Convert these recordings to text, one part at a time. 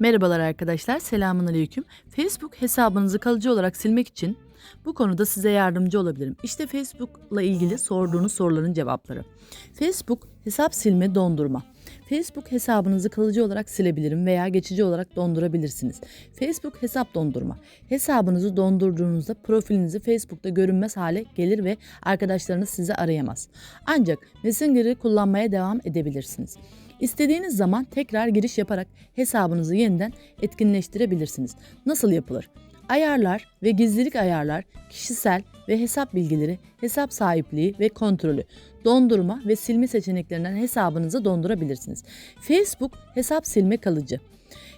Merhabalar arkadaşlar, selamun aleyküm. Facebook hesabınızı kalıcı olarak silmek için bu konuda size yardımcı olabilirim. İşte Facebook'la ilgili sorduğunuz soruların cevapları. Facebook hesap silme dondurma. Facebook hesabınızı kalıcı olarak silebilirim veya geçici olarak dondurabilirsiniz. Facebook hesap dondurma. Hesabınızı dondurduğunuzda profilinizi Facebook'ta görünmez hale gelir ve arkadaşlarınız sizi arayamaz. Ancak Messenger'ı kullanmaya devam edebilirsiniz. İstediğiniz zaman tekrar giriş yaparak hesabınızı yeniden etkinleştirebilirsiniz. Nasıl yapılır? Ayarlar ve gizlilik ayarlar, kişisel ve hesap bilgileri, hesap sahipliği ve kontrolü, dondurma ve silme seçeneklerinden hesabınızı dondurabilirsiniz. Facebook hesap silme kalıcı.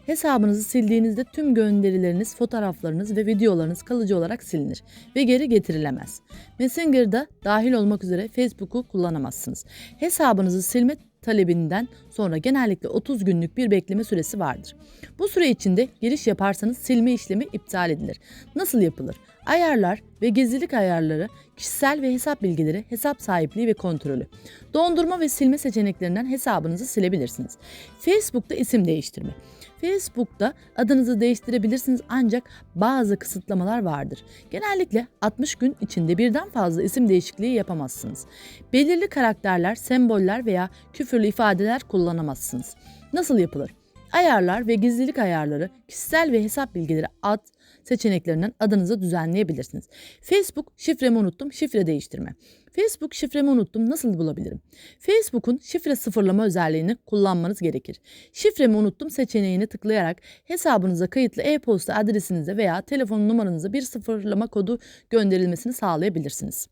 Hesabınızı sildiğinizde tüm gönderileriniz, fotoğraflarınız ve videolarınız kalıcı olarak silinir ve geri getirilemez. Messenger'da dahil olmak üzere Facebook'u kullanamazsınız. Hesabınızı silme talebinden sonra genellikle 30 günlük bir bekleme süresi vardır. Bu süre içinde giriş yaparsanız silme işlemi iptal edilir. Nasıl yapılır? Ayarlar ve gizlilik ayarları, kişisel ve hesap bilgileri, hesap sahipliği ve kontrolü. Dondurma ve silme seçeneklerinden hesabınızı silebilirsiniz. Facebook'ta isim değiştirme. Facebook'ta adınızı değiştirebilirsiniz ancak bazı kısıtlamalar vardır. Genellikle 60 gün içinde birden fazla isim değişikliği yapamazsınız. Belirli karakterler, semboller veya küfürlü ifadeler kullanamazsınız. Nasıl yapılır? Ayarlar ve gizlilik ayarları, kişisel ve hesap bilgileri ad seçeneklerinden adınızı düzenleyebilirsiniz. Facebook şifremi unuttum, şifre değiştirme. Facebook şifremi unuttum nasıl bulabilirim? Facebook'un şifre sıfırlama özelliğini kullanmanız gerekir. Şifremi unuttum seçeneğini tıklayarak hesabınıza kayıtlı e-posta adresinize veya telefon numaranıza bir sıfırlama kodu gönderilmesini sağlayabilirsiniz.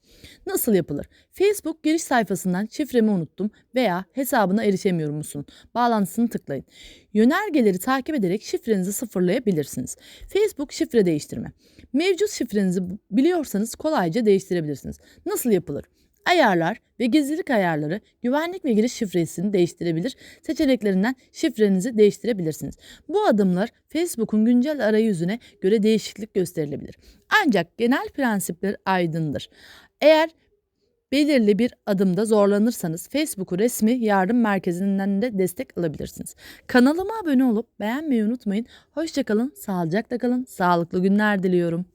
Nasıl yapılır? Facebook giriş sayfasından şifremi unuttum veya hesabına erişemiyorum musun? Bağlantısını tıklayın. Yönergeleri takip ederek şifrenizi sıfırlayabilirsiniz. Facebook şifre değiştirme. Mevcut şifrenizi biliyorsanız kolayca değiştirebilirsiniz. Nasıl yapılır? Ayarlar ve gizlilik ayarları güvenlik ve giriş şifresini değiştirebilir. Seçeneklerinden şifrenizi değiştirebilirsiniz. Bu adımlar Facebook'un güncel arayüzüne göre değişiklik gösterilebilir. Ancak genel prensipler aydındır. Eğer belirli bir adımda zorlanırsanız Facebook'u resmi yardım merkezinden de destek alabilirsiniz. Kanalıma abone olup beğenmeyi unutmayın. Hoşçakalın, sağlıcakla kalın, sağlıklı günler diliyorum.